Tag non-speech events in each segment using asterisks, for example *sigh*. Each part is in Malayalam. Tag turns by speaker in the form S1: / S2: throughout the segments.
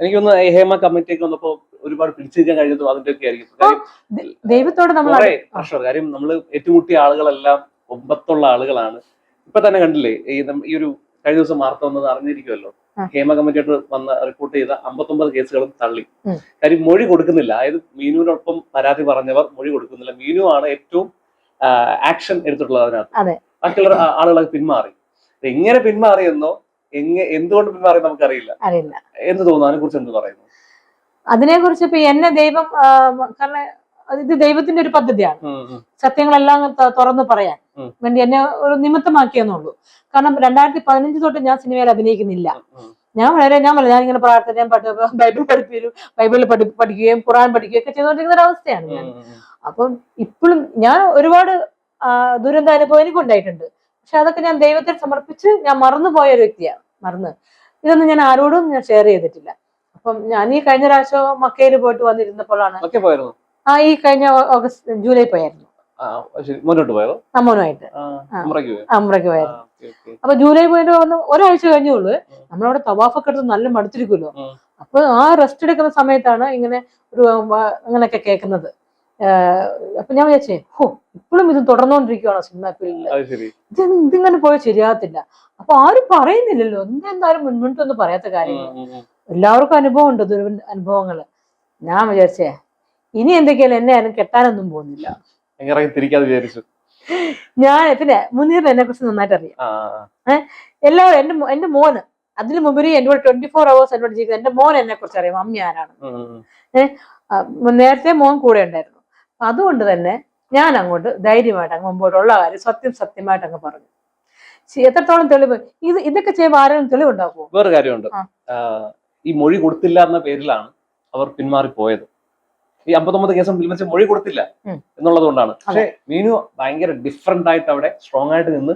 S1: എനിക്കൊന്ന് ഹേമ കമ്മിറ്റിയൊക്കെ വന്നപ്പോ ഒരുപാട് പിടിച്ചിരിക്കാൻ കഴിഞ്ഞതും അതിന്റെ ഒക്കെ ആയിരിക്കും
S2: ദൈവത്തോട് നമ്മൾ
S1: പ്രഷർ കാര്യം നമ്മൾ ഏറ്റുമുട്ടിയ ആളുകളെല്ലാം ഒമ്പത്തുള്ള ആളുകളാണ്. ഇപ്പൊ തന്നെ കണ്ടില്ലേ ഈ ഈ ഒരു കഴിഞ്ഞ ദിവസം വാർത്ത വന്നത് അറിഞ്ഞിരിക്കുമല്ലോ. ഹേമ കമ്മിറ്റിയായിട്ട് വന്ന റിപ്പോർട്ട് ചെയ്ത അമ്പത്തൊമ്പത് കേസുകളും തള്ളി. കാര്യം മൊഴി കൊടുക്കുന്നില്ല. അതായത് മീനുവിനൊപ്പം പരാതി പറഞ്ഞവർ മൊഴി കൊടുക്കുന്നില്ല. മീനു ആണ് ഏറ്റവും ആക്ഷൻ എടുത്തിട്ടുള്ളത് അതിനകത്ത്.
S2: അതെ.
S1: ബാക്കിയുള്ള ആളുകളൊക്കെ പിന്മാറി. എങ്ങനെ പിന്മാറിയെന്നോ എങ്ങനെ എന്തുകൊണ്ട് പിന്മാറി നമുക്കറിയില്ല.
S2: അറിയില്ല.
S1: എന്ന് തോന്നുന്നു? അതിനെ കുറിച്ച് എന്ത് പറയുന്നു?
S2: അതിനെ കുറിച്ച് ഇപ്പൊ എന്നെ ദൈവം കാരണം ഇത് ദൈവത്തിന്റെ ഒരു പദ്ധതിയാണ്. സത്യങ്ങളെല്ലാം തുറന്നു പറയാൻ വേണ്ടി എന്നെ ഒരു നിമിത്തമാക്കിയെന്നുള്ളൂ. കാരണം രണ്ടായിരത്തി പതിനഞ്ച് തൊട്ട് ഞാൻ സിനിമയിൽ അഭിനയിക്കുന്നില്ല. ഞാൻ വളരെ ഞാൻ വളരെ ഞാൻ ഇങ്ങനെ പ്രാർത്ഥന ഞാൻ ബൈബിൾ പഠിപ്പിക്കും ബൈബിളിൽ പഠി പഠിക്കുകയും ഖുറാൻ പഠിക്കുകയും ഒക്കെ ചെയ്തുകൊണ്ടിരിക്കുന്ന ഒരു അവസ്ഥയാണ് ഞാൻ. അപ്പം ഇപ്പോഴും ഞാൻ ഒരുപാട് ദുരന്ത അനുഭവം എനിക്ക് ഉണ്ടായിട്ടുണ്ട് പക്ഷെ അതൊക്കെ ഞാൻ ദൈവത്തിൽ സമർപ്പിച്ച് ഞാൻ മറന്നുപോയ ഒരു വ്യക്തിയാണ്. മറന്ന്. ഇതൊന്നും ഞാൻ ആരോടും ഞാൻ ഷെയർ ചെയ്തിട്ടില്ല. അപ്പം ഞാൻ ഈ കഴിഞ്ഞ പ്രാവശ്യം മക്കയിൽ പോയിട്ട് വന്നിരുന്നപ്പോഴാണ് ആ ഈ കഴിഞ്ഞ ഓഗസ്റ്റ് ജൂലൈ പോയായിരുന്നു.
S1: മുന്നോട്ട് പോയോ?
S2: അമ്മനുമായിട്ട്
S1: പോയോ?
S2: അമ്രയ്ക്ക് പോയായിരുന്നു. അപ്പൊ ജൂലൈ പോയിട്ട് വന്ന് ഒരാഴ്ച കഴിഞ്ഞുള്ളൂ. നമ്മളവിടെ തവാഫൊക്കെ എടുത്ത് നല്ല മടുത്തിരിക്കുമല്ലോ. അപ്പൊ ആ റെസ്റ്റ് എടുക്കുന്ന സമയത്താണ് ഇങ്ങനെ ഒരു അങ്ങനെയൊക്കെ കേൾക്കുന്നത്. അപ്പൊ ഞാൻ വിചാരിച്ചേ ഹോ ഇപ്പോഴും ഇത് തുടർന്നുകൊണ്ടിരിക്കുകയാണോ സിനിമ ഫീൽഡിൽ ഇത് ഇതിങ്ങനെ പോയി ശരിയാകത്തില്ല. അപ്പൊ ആരും പറയുന്നില്ലല്ലോ എന്തായാലും മുൻപിട്ടൊന്നും പറയാത്ത കാര്യങ്ങൾ. എല്ലാവർക്കും അനുഭവം ഉണ്ട് ദുരവ അനുഭവങ്ങൾ. ഞാൻ വിചാരിച്ചേ ഇനി എന്തൊക്കെയാലും എന്നെ ആരും കെട്ടാനൊന്നും പോകുന്നില്ല. ഞാൻ പിന്നെ മുനീറിന് എന്നെ കുറിച്ച് നന്നായിട്ട് അറിയാം.
S1: ആ,
S2: എല്ലാവരും എന്റെ എന്റെ മോന് അതിനു മുമ്പ് കൂടെ ട്വന്റി ഫോർ അവേഴ്സ് എന്നോട് ജീവിക്കുന്നത് എന്റെ മോൻ എന്നെ കുറിച്ച് അറിയാം. അമ്മയാനാണ് ആരാണ്. ആ, നേരത്തെ മോൻ കൂടെ ഉണ്ടായിരുന്നു. അതുകൊണ്ട് തന്നെ ഞാൻ അങ്ങോട്ട് ധൈര്യമായിട്ട് അങ്ങ് മുമ്പോട്ടുള്ള കാര്യം സത്യം സത്യമായിട്ട് അങ്ങ് പറഞ്ഞു എത്രത്തോളം തെളിവ്? ഇത് ഇതൊക്കെ ചെയ്യുമ്പോൾ ആരെങ്കിലും തെളിവുണ്ടാക്കുമോ
S1: വേറെ കാര്യമുണ്ട്. ഈ മൊഴി കൊടുത്തില്ല എന്ന പേരിലാണ് അവർ പിന്മാറി പോയത് ഈ അമ്പത്തൊമ്പത് കേസും പിൻവലിച്ച് മൊഴി കൊടുത്തില്ല. എന്നുള്ളത് കൊണ്ടാണ് പക്ഷെ മീനു ഭയങ്കര ഡിഫറെന്റ് ആയിട്ട് അവിടെ സ്ട്രോങ് ആയിട്ട് നിന്ന്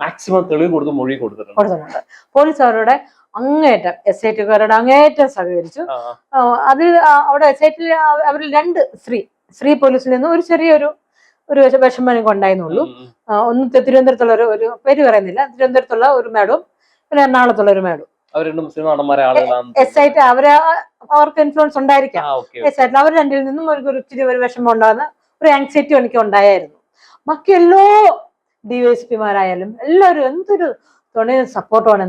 S1: മാക്സിമം തെളിവ് കൊടുത്ത് മൊഴി കൊടുത്തിട്ടുണ്ട്.
S2: കൊടുത്തിട്ടുണ്ട്. പോലീസ് അവരുടെ അങ്ങേറ്റം എസ് ഐ ടിക്കാരോട് അങ്ങേറ്റം സഹകരിച്ചു അതിൽ അവിടെ എസ് ഐ ടി അവരിൽ രണ്ട് സ്ത്രീ സ്ത്രീ പോലീസിൽ നിന്ന് ഒരു ചെറിയൊരു ഒരു വിഷ- വിഷമം എനിക്ക് ഉണ്ടായിരുന്നുള്ളൂ. ഒന്ന് തിരുവനന്തപുരത്തുള്ള ഒരു ഒരു പേര് പറയുന്നില്ല. തിരുവനന്തപുരത്തുള്ള ഒരു മാഡവും പിന്നെ എറണാകുളത്തുള്ള ഒരു മാഡവും. എസ് ആയിട്ട് അവരെ അവർക്ക് ഇൻഫ്ലുവൻസ് ഉണ്ടായിരിക്കാം. എസ് ആയിട്ട് അവർ രണ്ടിൽ നിന്നും ഒരു ഒരു ഇച്ചിരി ഒരു വിഷമം ഉണ്ടാകുന്ന ഒരു ആങ്സൈറ്റി എനിക്ക് ഉണ്ടായിരുന്നു ബാക്കി എല്ലാ ഡിവൈഎസ്പിമാരായാലും എല്ലാവരും എന്തൊരു തുണയും സപ്പോർട്ടുമാണ്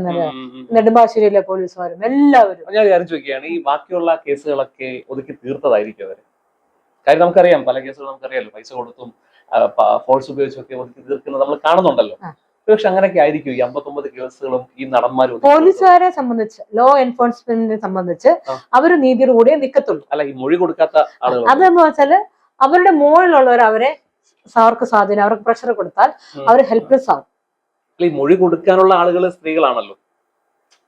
S2: നെടുമ്പാശ്ശേരിയിലെ പോലീസുകാരും എല്ലാവരും.
S1: ഞാൻ വിചാരിച്ചു നോക്കിയാണ് ഈ ബാക്കിയുള്ള കേസുകളൊക്കെ ഒതുക്കി തീർത്തതായിരിക്കും അവർ. കാര്യം നമുക്കറിയാം പല കേസുകളും നമുക്കറിയാലോ പൈസ കൊടുത്തും ഫോഴ്സ് ഉപയോഗിച്ചൊക്കെ ഒതുക്കി തീർക്കുന്നത് നമ്മൾ കാണുന്നുണ്ടല്ലോ. പക്ഷെ അങ്ങനെയൊക്കെ ആയിരിക്കും ഈ അമ്പത്തൊമ്പത് കേസുകളും ഈ നടന്മാരും
S2: പോലീസുകാരെ സംബന്ധിച്ച് ലോ എൻഫോഴ്സ്മെന്റിനെ സംബന്ധിച്ച് അവർ നീതിയുടെ കൂടെ നിൽക്കത്തുള്ളൂ
S1: അല്ല ഈ മൊഴി കൊടുക്കാത്ത ആളുകൾ
S2: അതെന്ന് വെച്ചാൽ അവരുടെ മുകളിലുള്ളവർ അവരെ അവർക്ക് സ്വാധീനം അവർക്ക് പ്രഷർ കൊടുത്താൽ അവർ ഹെൽപ്ലെസ് ആവും.
S1: ഈ മൊഴി കൊടുക്കാനുള്ള ആളുകൾ സ്ത്രീകളാണല്ലോ.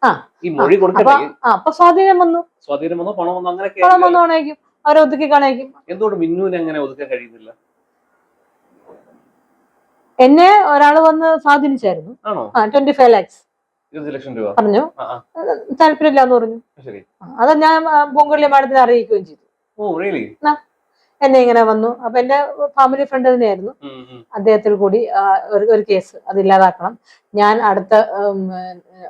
S2: ആ.
S1: ഈ മൊഴി
S2: കൊടുക്കാൻ അപ്പൊ സ്വാധീനം വന്നു.
S1: സ്വാധീനം വന്നു പണം വന്നു അങ്ങനെയൊക്കെ
S2: പണം. വന്നു അവരെ ഒതുക്കി കാണിക്കും
S1: എന്തുകൊണ്ട് മിന്നുവിനെ അങ്ങനെ ഒതുക്കാൻ കഴിയുന്നില്ല?
S2: എന്നെ ഒരാൾ വന്ന് സ്വാധീനിച്ചായിരുന്നു. ട്വന്റി ഫൈവ് ലാക്സ് പറഞ്ഞു. താല്പര്യമില്ല എന്ന് പറഞ്ഞു. അത് ഞാൻ പൊങ്കുള്ളി മാഡത്തിനെ അറിയിക്കുകയും ചെയ്തു. എന്നെ ഇങ്ങനെ വന്നു. അപ്പൊ എന്റെ ഫാമിലി ഫ്രണ്ട് തന്നെയായിരുന്നു. അദ്ദേഹത്തിൽ കൂടി ഒരു കേസ് അത് ഇല്ലാതാക്കണം. ഞാൻ അടുത്ത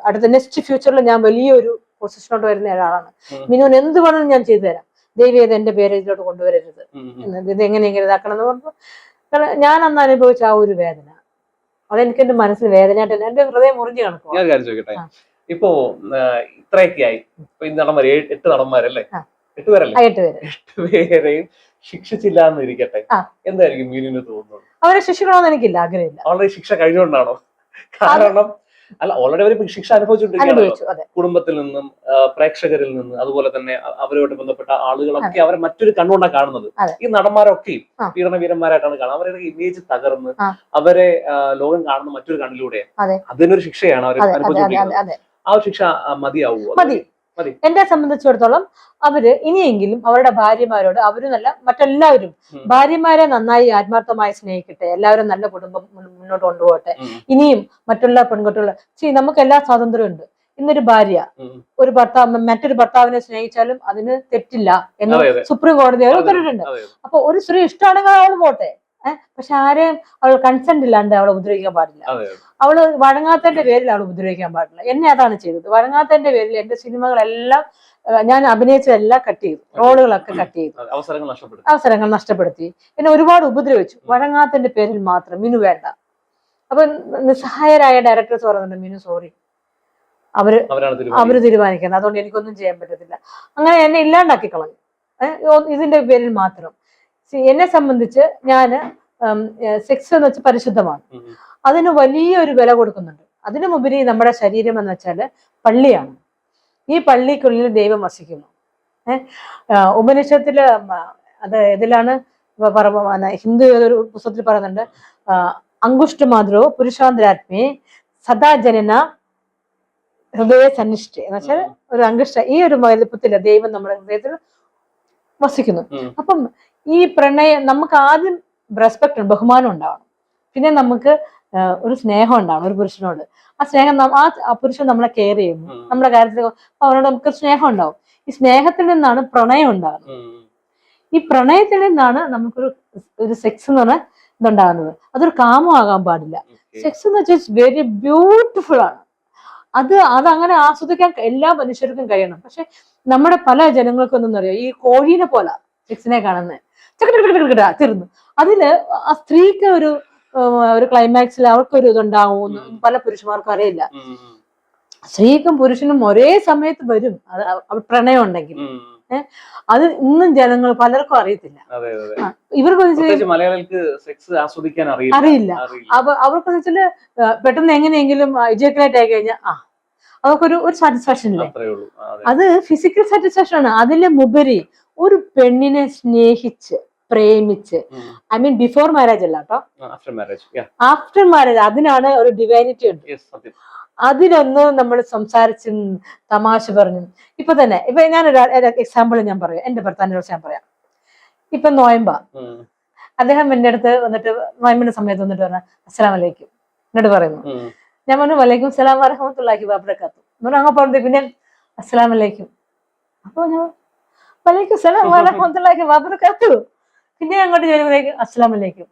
S2: അടുത്ത നെക്സ്റ്റ് ഫ്യൂച്ചറിൽ ഞാൻ വലിയൊരു പൊസിഷനോട്ട് വരുന്ന ഒരാളാണ്. മിനുവിന് എന്ത് വേണമെങ്കിലും ഞാൻ ചെയ്തു തരാം. ദൈവം ഇത് എന്റെ പേര് ഇതിലോട്ട് കൊണ്ടുവരരുത്. ഇത് എങ്ങനെയെങ്കിലും ഇതാക്കണം എന്ന് പറഞ്ഞു ഞാൻ അന്ന് അനുഭവിച്ച ആ ഒരു വേദന. അതെനിക്ക് എന്റെ മനസ്സിൽ വേദനയായിട്ട് എന്റെ ഹൃദയം മുറിഞ്ഞു കിടക്കും
S1: ഞാൻ കാര്യം ചോദിക്കട്ടെ? ഇപ്പോ ഇത്രയൊക്കെ ആയി നടന്മാര് എട്ട് നടന്മാരല്ലേ. എട്ട് പേരല്ലേ?
S2: എട്ട് പേര്.
S1: എട്ട് പേരെയും ശിക്ഷിച്ചില്ല എന്ന് ഇരിക്കട്ടെ. എന്തായിരിക്കും മീനിന് തോന്നുന്നത്?
S2: അവരെ ശിക്ഷിക്കണമെന്ന് എനിക്കില്ല ആഗ്രഹമില്ല.
S1: അവരുടെ ശിക്ഷ കഴിഞ്ഞുകൊണ്ടാണോ? കാരണം അല്ല ഓൾറെഡി അവർ ശിക്ഷ
S2: അനുഭവിച്ചുകൊണ്ടിരിക്കുകയാണ്
S1: കുടുംബത്തിൽ നിന്നും പ്രേക്ഷകരിൽ നിന്ന് അതുപോലെ തന്നെ അവരുമായിട്ട് ബന്ധപ്പെട്ട ആളുകളൊക്കെ അവരെ മറ്റൊരു കണ്ണുകൊണ്ടാണ് കാണുന്നത്. ഈ നടന്മാരൊക്കെയും. പീഡനവീരന്മാരായിട്ടാണ് കാണുന്നത്. അവരുടെ ഇമേജ് തകർന്ന് അവരെ ലോകം കാണുന്ന മറ്റൊരു കണ്ണിലൂടെയാണ്
S2: അതെ.
S1: അതിനൊരു ശിക്ഷയാണ് അവർ അനുഭവിച്ചുകൊണ്ടിരിക്കുന്നത്. ആ ശിക്ഷ മതിയാവുമോ?
S2: മതി
S1: മതി.
S2: എന്നെ സംബന്ധിച്ചിടത്തോളം അവർ ഇനിയെങ്കിലും അവരുടെ ഭാര്യമാരോട് അവരും നല്ല
S1: മറ്റെല്ലാവരും
S2: ഭാര്യമാരെ നന്നായി ആത്മാർത്ഥമായി സ്നേഹിക്കട്ടെ എല്ലാവരും നല്ല കുടുംബം മുന്നോട്ട് കൊണ്ടുപോകട്ടെ. ഇനിയും മറ്റുള്ള പെൺകുട്ടികൾ ശരി നമുക്ക് എല്ലാ സ്വാതന്ത്ര്യം ഉണ്ട് ഇന്നൊരു ഭാര്യ ഒരു ഭർത്താവ് മറ്റൊരു ഭർത്താവിനെ സ്നേഹിച്ചാലും അതിന് തെറ്റില്ല എന്ന് സുപ്രീം കോടതി. ഉത്തരവിട്ടുണ്ട് അപ്പൊ ഒരു സ്ത്രീ ഇഷ്ടമാണെങ്കിൽ അവൾ പോട്ടെ. പക്ഷെ ആരെയും അവൾ കൺസെന്റ് ഇല്ലാണ്ട് അവളെ ഉപദ്രവിക്കാൻ പാടില്ല. അവൾ വഴങ്ങാത്തന്റെ പേരിൽ അവൾ ഉപദ്രവിക്കാൻ പാടില്ല. എന്നെ അതാണ് ചെയ്തത്. വഴങ്ങാത്തന്റെ പേരിൽ എന്റെ സിനിമകളെല്ലാം ഞാൻ അഭിനയിച്ചതെല്ലാം കട്ട് ചെയ്തു. റോളുകളൊക്കെ കട്ട് ചെയ്തു.
S1: അവസരങ്ങൾ നഷ്ടപ്പെടും
S2: അവസരങ്ങൾ നഷ്ടപ്പെടുത്തി. എന്നെ ഒരുപാട് ഉപദ്രവിച്ചു. വഴങ്ങാത്തന്റെ പേരിൽ മാത്രം. മിനു വേണ്ട. അപ്പൊ നിസ്സഹായരായ ഡയറക്ടേഴ്സ് പറയുന്നുണ്ട് മിനു സോറി
S1: അവർ
S2: അവർ
S1: തീരുമാനിക്കുന്നത്.
S2: അതുകൊണ്ട് എനിക്കൊന്നും ചെയ്യാൻ പറ്റത്തില്ല. അങ്ങനെ എന്നെ ഇല്ലാണ്ടാക്കി കളഞ്ഞു. ഇതിന്റെ പേരിൽ മാത്രം. എന്നെ സംബന്ധിച്ച് ഞാൻ സെക്സ് എന്ന് വെച്ചാൽ പരിശുദ്ധമാണ്. അതിന് വലിയൊരു വില കൊടുക്കുന്നുണ്ട്. അതിനുമുപരി നമ്മുടെ ശരീരം എന്ന് വെച്ചാൽ പള്ളിയാണ്. ഈ പള്ളിക്കുള്ളിൽ ദൈവം വസിക്കുന്നു. ഏഹ് ഉപനിഷത്തിൽ അത് ഇതിലാണ് ഹിന്ദു ഒരു പുസ്തകത്തിൽ പറയുന്നുണ്ട്? അങ്കുഷ്ട മാതൃ പുരുഷാന്തരാത്മി സദാ ജനന ഹൃദയ സന്നിഷ്ഠ എന്ന് വെച്ചാൽ ഒരു അങ്കുഷ്ട ഈ ഒരു വലുപ്പത്തിൽ ദൈവം നമ്മുടെ ഹൃദയത്തിൽ വസിക്കുന്നു. അപ്പം ഈ പ്രണയം നമുക്ക് ആദ്യം റെസ്പെക്ട് ബഹുമാനം ഉണ്ടാവണം. പിന്നെ നമുക്ക് ഒരു സ്നേഹം ഉണ്ടാവണം ഒരു പുരുഷനോട്. ആ സ്നേഹം ആ പുരുഷൻ നമ്മളെ കെയർ ചെയ്യുന്നു. നമ്മുടെ കാര്യത്തിൽ അവനോട് നമുക്ക് സ്നേഹം ഉണ്ടാവും. ഈ സ്നേഹത്തിൽ നിന്നാണ് പ്രണയം ഉണ്ടാകുന്നത്. ഈ പ്രണയത്തിൽ നിന്നാണ് നമുക്കൊരു ഒരു സെക്സ് എന്ന് പറഞ്ഞ ഇതുണ്ടാകുന്നത്. അതൊരു കാമമാകാൻ പാടില്ല. സെക്സ് എന്ന് വെച്ചാൽ വെരി ബ്യൂട്ടിഫുൾ ആണ്. അത് അത് അങ്ങനെ ആസ്വദിക്കാൻ എല്ലാ മനുഷ്യർക്കും കഴിയണം. പക്ഷെ നമ്മുടെ പല ജനങ്ങൾക്കൊന്നും അറിയാം ഈ കോഴീനെ പോലെ സെക്സിനെ കാണുന്നത്. തീർന്നു അതിൽ ആ സ്ത്രീക്ക് ഒരു ഒരു ക്ലൈമാക്സിൽ അവർക്കൊരു ഇതുണ്ടാവും പല പുരുഷന്മാർക്കും അറിയില്ല. സ്ത്രീക്കും പുരുഷനും ഒരേ സമയത്ത് വരും അത് പ്രണയം ഉണ്ടെങ്കിൽ അത് ഇന്നും ജനങ്ങൾ പലർക്കും അറിയത്തില്ല ഇവർക്ക്
S1: മലയാളികൾക്ക് സെക്സ് അറിയില്ല
S2: അപ്പൊ അവർക്ക് വെച്ചാൽ പെട്ടെന്ന് എങ്ങനെയെങ്കിലും എഡ്യൂക്കേറ്റ് ആയി കഴിഞ്ഞാൽ ആ അവർക്കൊരു ഒരു സാറ്റിസ്ഫാക്ഷൻ ഇല്ലേ?
S1: അതെ.
S2: ഫിസിക്കൽ സാറ്റിസ്ഫാക്ഷൻ ആണ്. അതിലുമുപരി ഒരു പെണ്ണിനെ സ്നേഹിച്ച് പ്രേമിച്ച് ഐ മീൻ ബിഫോർ മാരേജ് അല്ല കേട്ടോ
S1: ആഫ്റ്റർ മാരേജ്
S2: അതിനാണ് ഒരു ഡിവൈനിറ്റി ഉണ്ട്. അതിലൊന്ന് നമ്മൾ സംസാരിച്ചും തമാശ പറഞ്ഞു ഇപ്പൊ തന്നെ ഇപ്പൊ ഞാനൊരു എക്സാമ്പിൾ ഞാൻ പറയാം. എന്റെ ഭർത്താവിനെ കുറിച്ച് ഞാൻ പറയാം. ഇപ്പൊ നോയമ്പ. അദ്ദേഹം എന്റെ അടുത്ത് വന്നിട്ട് നോയമ്പിന്റെ സമയത്ത് വന്നിട്ട് പറഞ്ഞു അസ്സലാം വലൈക്കും എന്നോട് പറയുന്നു. ഞാൻ പറഞ്ഞു വലൈക്കും സലാം വറഹമത്തുള്ളാഹി വാബ്രക്കാത്തു എന്ന് അങ്ങനെ പറഞ്ഞു പിന്നെ അസ്സലാം വലൈക്കും അപ്പൊ ഞാൻ വലൈക്കും സലാം വറഹമത്തുള്ളാഹി വാബ്രക്കാത്തു പിന്നെ അങ്ങോട്ട് ചോദിക്കുമ്പോഴേക്കും അസ്സലാം വലൈക്കും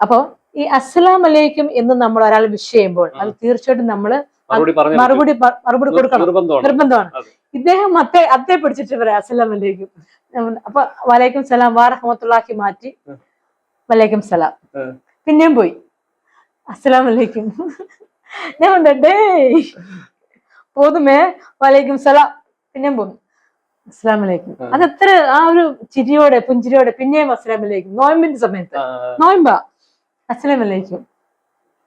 S2: അപ്പൊ ഈ അസ്സലാം വലൈക്കും എന്ന് നമ്മൾ ഒരാൾ വിഷ് ചെയ്യുമ്പോൾ അത് തീർച്ചയായിട്ടും നമ്മൾ
S1: മറുപടി
S2: മറുപടി കൊടുക്കണം.
S1: നിർബന്ധമാണ്.
S2: ഇദ്ദേഹം അത്തെ അത്തെ പിടിച്ചിട്ട് പറയാം അസ്സലാം വലൈക്കും അപ്പൊ വലൈക്കും സലാം വാറഹമത്തുള്ളാഹി മാറ്റി വലൈക്കും സലാം. പിന്നെയും പോയി. അസ്സലാം വലൈക്കും ഞാൻ ഡേയ്. പോതുമേ വലൈക്കും സലാം. പിന്നെയും പോന്നു.
S1: അസ്സലാമലൈക്കും.
S2: അത് എത്ര ആ ഒരു ചിരിയോടെ പുഞ്ചിരിയോടെ പിന്നെയും അസ്സലാമലൈക്കും. നോയമ്പിന്റെ സമയത്ത്. നോയമ്പ. അസ്സലാമലൈക്കും.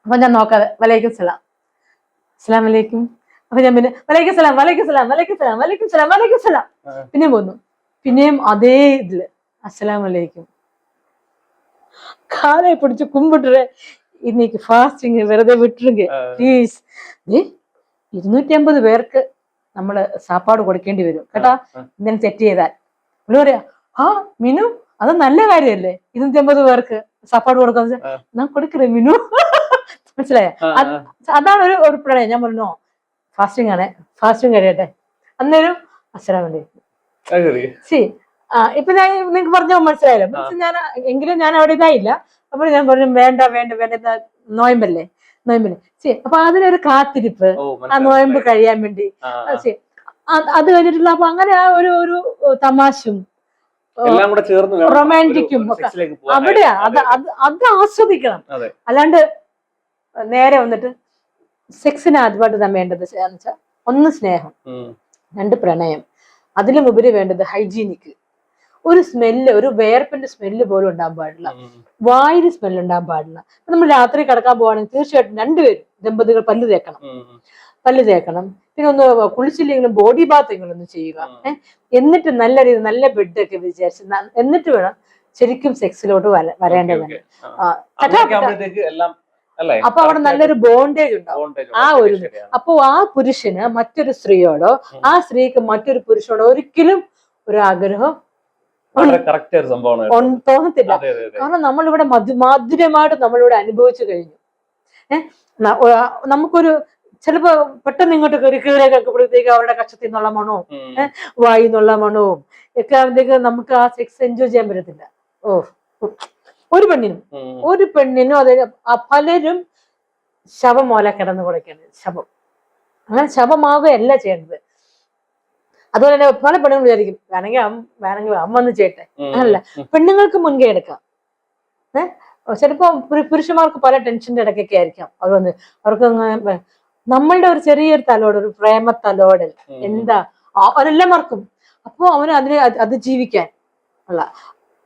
S2: അപ്പൊ ഞാൻ നോക്കാതെ വലൈക്കും സലാം. അസ്സലാമലൈക്കും. അപ്പൊ ഞാൻ പിന്നെ വലൈക്കും സലാം വലൈക്കും സലാം വലൈക്കും സലാം വലൈക്കും സലാം വലൈക്കും സലാം. പിന്നെയും പോന്നു പിന്നെയും അതേ ഇതിൽ. അസ്സലാമലൈക്കും. കാലെ പിടിച്ച് കുമ്പിട്ടുറെ இன்னைக்கு ഫാസ്റ്റിങ് വെറുതെ വിട്ടുരുങ്ക
S1: ആ.
S2: പ്ലീസ് ഇരുന്നൂറ്റി അമ്പത് പേർക്ക് നമ്മള് സാപ്പാട് കൊടുക്കേണ്ടി വരും കേട്ടാ
S1: ആ.
S2: ഇങ്ങനെ തെറ്റ് ചെയ്താൽ ഇവിടെ പറയാ ആ മിനു അത് നല്ല കാര്യമല്ലേ ഇരുന്നൂറ്റി അമ്പത് പേർക്ക് സാപ്പാട് കൊടുക്കുന്നത്
S1: ആ.
S2: ഞാൻ കൊടുക്കറേ മിനു *laughs* മനസ്സിലായ
S1: ആ,
S2: അത്
S1: ആ.
S2: അതാണ് ഒരു ഒരു പ്രണയം ഞാൻ പറഞ്ഞു ഫാസ്റ്റിംഗ് ആണ് ഫാസ്റ്റിംഗ് കഴിയട്ടെ അന്നേരം അസ്സലാം വലൈക്കും
S1: അത് ശരി.
S2: സി ആ ഇപ്പൊ ഞാൻ നിങ്ങൾക്ക് പറഞ്ഞ മനസ്സിലായല്ലോ
S1: ആ.
S2: പക്ഷെ ഞാൻ എങ്കിലും ഞാൻ അവിടെ ഇതായില്ല അപ്പോൾ ഞാൻ പറഞ്ഞു വേണ്ട വേണ്ട വേണ്ട നോയമ്പല്ലേ? നോയമ്പല്ലേ ശരി അപ്പൊ അതിനൊരു കാത്തിരിപ്പ് ആ നോയമ്പ് കഴിയാൻ വേണ്ടി. സി അത് കഴിഞ്ഞിട്ടുള്ള അപ്പൊ അങ്ങനെ ആ ഒരു ഒരു തമാശും
S1: റൊമാന്റിക്കും.
S2: അവിടെയാ അത്
S1: അത്
S2: അത്. ആസ്വദിക്കണം. അല്ലാണ്ട് നേരെ വന്നിട്ട് സെക്സിന് ആദ്യമായിട്ട് നാം വേണ്ടത് ഒന്ന് സ്നേഹം രണ്ട് പ്രണയം. അതിലും ഉപരി വേണ്ടത് ഹൈജീനിക്ക്. ഒരു സ്മെല്ല് ഒരു വേർപ്പിന്റെ സ്മെല്ല് പോലും ഉണ്ടാകാൻ പാടില്ല. വായിന് സ്മെല്ല് ഉണ്ടാകാൻ പാടില്ല. നമ്മൾ രാത്രി കിടക്കാൻ പോവാണെങ്കിൽ തീർച്ചയായിട്ടും രണ്ടുപേരും ദമ്പതികൾ പല്ല് തേക്കണം. പല്ല് തേക്കണം. പിന്നെ ഒന്ന് കുളിച്ചില്ലെങ്കിലും ബോഡി ബാത്ത് ഒന്ന് ചെയ്യുക. എന്നിട്ട് നല്ല രീതി നല്ല ബെഡൊക്കെ വിചാരിച്ച് എന്നിട്ട് വേണം ശരിക്കും സെക്സിലോട്ട് വരേണ്ടത്.
S1: Okay, okay.
S2: ആ,
S1: ആ. അങ്ങനെയൊക്കെ ആവുമ്പോഴത്തേക്ക് എല്ലാം അല്ലേ?
S2: അപ്പൊ അവിടെ നല്ലൊരു ബോണ്ടേജ് ഉണ്ടാവും. ആ ഒരു- അപ്പോ ആ പുരുഷന് മറ്റൊരു സ്ത്രീയോടോ ആ സ്ത്രീക്ക് മറ്റൊരു പുരുഷനോടോ ഒരിക്കലും ഒരു ആഗ്രഹം
S1: ഒരു സംഭവമാണ്.
S2: തോന്നത്തില്ല. കാരണം നമ്മളിവിടെ മധു മാധുര്യമായിട്ട് നമ്മളിവിടെ അനുഭവിച്ചു കഴിഞ്ഞു. ഏഹ് നമുക്കൊരു ചിലപ്പോ പെട്ടെന്ന് ഇങ്ങോട്ട് കയറി കയറി കേൾക്കുമ്പോഴത്തേക്ക് അവരുടെ കക്ഷത്തിൽ നിന്നുള്ള മണവും ഏഹ് വായി നിന്നുള്ള മണവും ഒക്കെ ആകുമ്പോഴത്തേക്ക് നമുക്ക് ആ സെക്സ് എൻജോയ് ചെയ്യാൻ പറ്റത്തില്ല. ഓ ഒരു പെണ്ണിനും ഒരു പെണ്ണിനും അത് പലരും ശവം മോലെ കിടന്നു കൊടുക്കേണ്ടത് ശവം. അങ്ങനെ ശവമാവുകയല്ല ചെയ്യേണ്ടത്. അതുപോലെ തന്നെ പല പെണ്ണുങ്ങൾ വിചാരിക്കും വേണമെങ്കിൽ അമ്മ വേണമെങ്കിൽ അമ്മ വന്ന് ചെയ്യട്ടെ. അല്ല പെണ്ണുങ്ങൾക്ക് മുൻകൈ എടുക്കാം. ഏഹ് ചിലപ്പോ പുരു- പുരുഷന്മാർക്ക് പല ടെൻഷന്റെ ഇടയ്ക്കൊക്കെ ആയിരിക്കാം. അവർ വന്ന് അവർക്ക് നമ്മളുടെ ഒരു ചെറിയൊരു തലോട് ഒരു പ്രേമ തലോടൽ. എന്താ അവരെല്ലാം മറക്കും അപ്പൊ അവന് അതിനെ അത് അതിജീവിക്കാൻ ഉള്ള.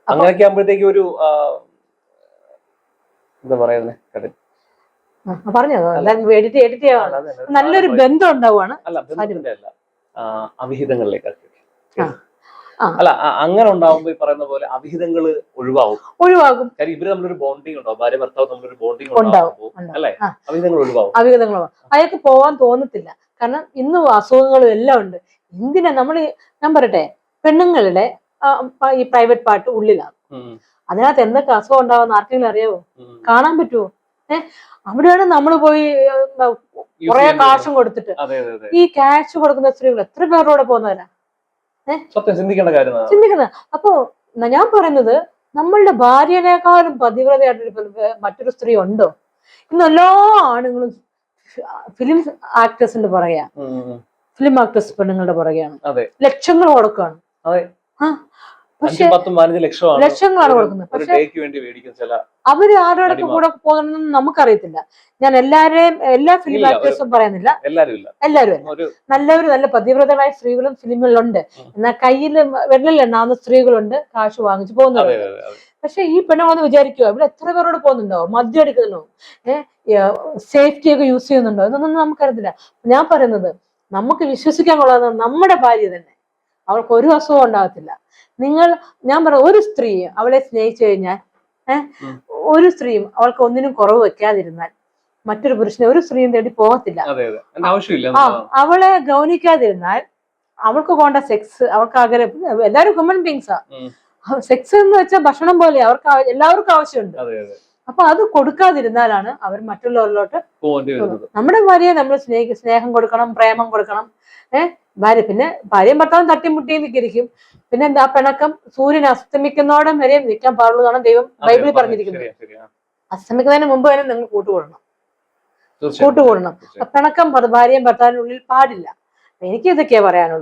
S1: അങ്ങനെയൊക്കെ ആകുമ്പോഴത്തേക്ക് ഒരു എന്താ പറയുന്നത്
S2: പറഞ്ഞോ. എഡിറ്റ് എഡിറ്റ് ചെയ്യാൻ
S1: അല്ല,
S2: നല്ലൊരു ബന്ധം ഉണ്ടാവുകയാണ്
S1: ബന്ധത്തിന്റെ അല്ല അവിഹിതങ്ങളിലേക്കൊക്കെ അങ്ങനെ ഉണ്ടാവുമ്പോ ഈ പറയുന്ന പോലെ അവിഹിതങ്ങൾ ഒഴിവാകും.
S2: ഒഴിവാകും.
S1: കാര്യം ഇവർ തമ്മിലൊരു ബോണ്ടിങ് ഉണ്ടാവും ഭാര്യ ഭർത്താവ് തമ്മിലൊരു ബോണ്ടിങ്
S2: ഉണ്ടാവും.
S1: അല്ലെ. അവിഹിതങ്ങൾ ഒഴിവാകും.
S2: അവിഹിതങ്ങൾ അയാൾക്ക് പോവാൻ തോന്നത്തില്ല. കാരണം ഇന്നും അസുഖങ്ങളും എല്ലാം ഉണ്ട്. എന്തിനാ നമ്മൾ ഞാൻ പറയട്ടെ പെണ്ണുങ്ങളുടെ ഈ പ്രൈവറ്റ് പാർട്ട് ഉള്ളിലാണ്. അതിനകത്ത് എന്തൊക്കെ അസുഖം ഉണ്ടാവുന്ന ആർക്കെങ്കിലും അറിയാവോ? കാണാൻ പറ്റുമോ അവിടെയാണ് നമ്മൾ പോയി കുറെ കാശും കൊടുത്തിട്ട്. ഈ ക്യാഷ് കൊടുക്കുന്ന സ്ത്രീകൾ എത്ര പേരോടെ പോകുന്നവരാ. ചിന്തിക്കുന്നത് അപ്പോ ഞാൻ പറയുന്നത് നമ്മളുടെ ഭാര്യനേക്കാളും പതിവ്രതയായിട്ടൊരു മറ്റൊരു സ്ത്രീ ഉണ്ടോ? ഇന്ന് എല്ലാ ആണുങ്ങളും ഫിലിം ആക്ടേഴ്സിന്റെ പുറകെയാ. ഫിലിം ആക്ടേഴ്സ് പെണ്ണുങ്ങളുടെ പുറകെയാണ്. ലക്ഷങ്ങൾ കൊടുക്കുകയാണ്. പക്ഷെ ലക്ഷങ്ങളാണ് കൊടുക്കുന്നത്. അവർ ആരുടെ
S1: നടിമാർ.
S2: കൂടെ പോകണമെന്ന് നമുക്കറിയത്തില്ല. ഞാൻ എല്ലാരെയും എല്ലാ ഫിലിം ആക്ടേഴ്സും പറയുന്നില്ല. എല്ലാവരും നല്ലവരും നല്ല പതിവ്രതകളായ സ്ത്രീകളും ഫിലിമുകളിലുണ്ട്
S1: ഉം.
S2: എന്നാൽ കയ്യിൽ വെള്ളിലെണ്ണാവുന്ന സ്ത്രീകളുണ്ട് കാശ് വാങ്ങിച്ചു പോകുന്നവരുണ്ട്. പക്ഷെ ഈ പെണ്ണുങ്ങളൊന്ന് വിചാരിക്കുക ഇവിടെ എത്ര പേരോട് പോകുന്നുണ്ടോ? മദ്യം എടുക്കുന്നുണ്ടോ ഏഹ് സേഫ്റ്റി ഒക്കെ യൂസ് ചെയ്യുന്നുണ്ടോ? ഇതൊന്നും നമുക്കറിയത്തില്ല. ഞാൻ പറയുന്നത് നമുക്ക് വിശ്വസിക്കാൻ കൊള്ളാവുന്ന നമ്മുടെ ഭാര്യ തന്നെ. അവൾക്ക് ഒരു അസുഖം ഉണ്ടാകത്തില്ല. നിങ്ങൾ ഞാൻ പറ ഒരു സ്ത്രീ അവളെ സ്നേഹിച്ചു കഴിഞ്ഞാൽ ഏഹ് ഒരു സ്ത്രീയും അവൾക്ക് ഒന്നിനും കുറവ് വെക്കാതിരുന്നാൽ മറ്റൊരു പുരുഷനെ ഒരു സ്ത്രീയും തേടി പോകത്തില്ല. ആ അവളെ ഗൗനിക്കാതിരുന്നാൽ അവൾക്ക് പോകേണ്ട സെക്സ് അവൾക്ക് ആഗ്രഹം എല്ലാവരും ഹ്യൂമൻ ബീങ്സാ. സെക്സ് എന്ന് വെച്ചാൽ ഭക്ഷണം പോലെ അവർക്ക് എല്ലാവർക്കും ആവശ്യമുണ്ട്. അപ്പൊ അത് കൊടുക്കാതിരുന്നാലാണ് അവർ മറ്റുള്ളവരിലോട്ട് നമ്മുടെ ഭാര്യയെ നമ്മൾ സ്നേഹ സ്നേഹം കൊടുക്കണം പ്രേമം കൊടുക്കണം. ഏഹ് ഭാര്യ പിന്നെ ഭാര്യയും ഭർത്താവും തട്ടിമുട്ടി നിൽക്കിരിക്കും പിന്നെ എന്താ പിണക്കം സൂര്യൻ അസ്തമിക്കുന്നോടം വരെ നിൽക്കാൻ പാടുള്ളൂ എന്നാണ് ദൈവം ബൈബിളിൽ പറഞ്ഞിരിക്കുന്നത്. അസ്തമിക്കുന്നതിന് മുമ്പ് തന്നെ നിങ്ങൾ കൂട്ടുകൂടണം കൂട്ടുകൂടണം. പിണക്കം ഭാര്യയും ഭർത്താവിനുള്ളിൽ പാടില്ല. എനിക്ക് ഇതൊക്കെയാ പറയാനുള്ളൂ